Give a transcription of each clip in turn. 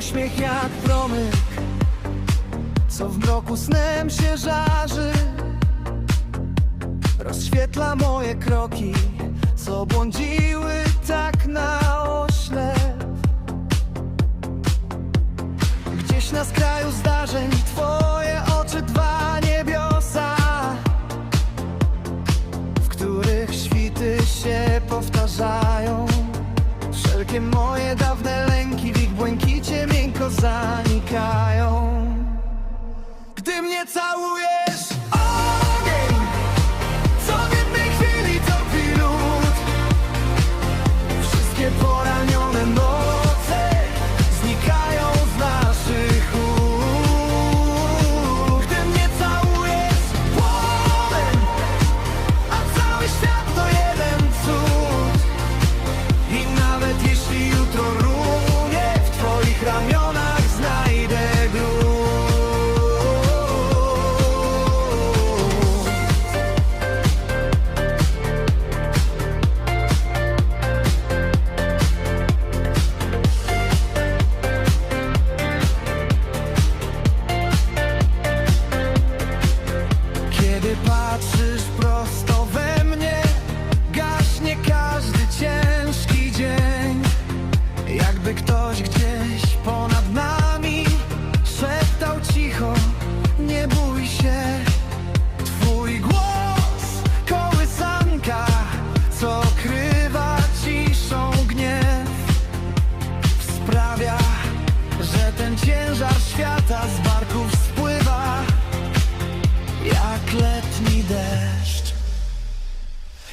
uśmiech jak promyk Co w mroku snem się żarzy. Rozświetla moje kroki Co błądziły tak na oślep Gdzieś na skraju zdarzeń twoich Yahweh.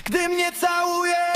Gdy mnie całuje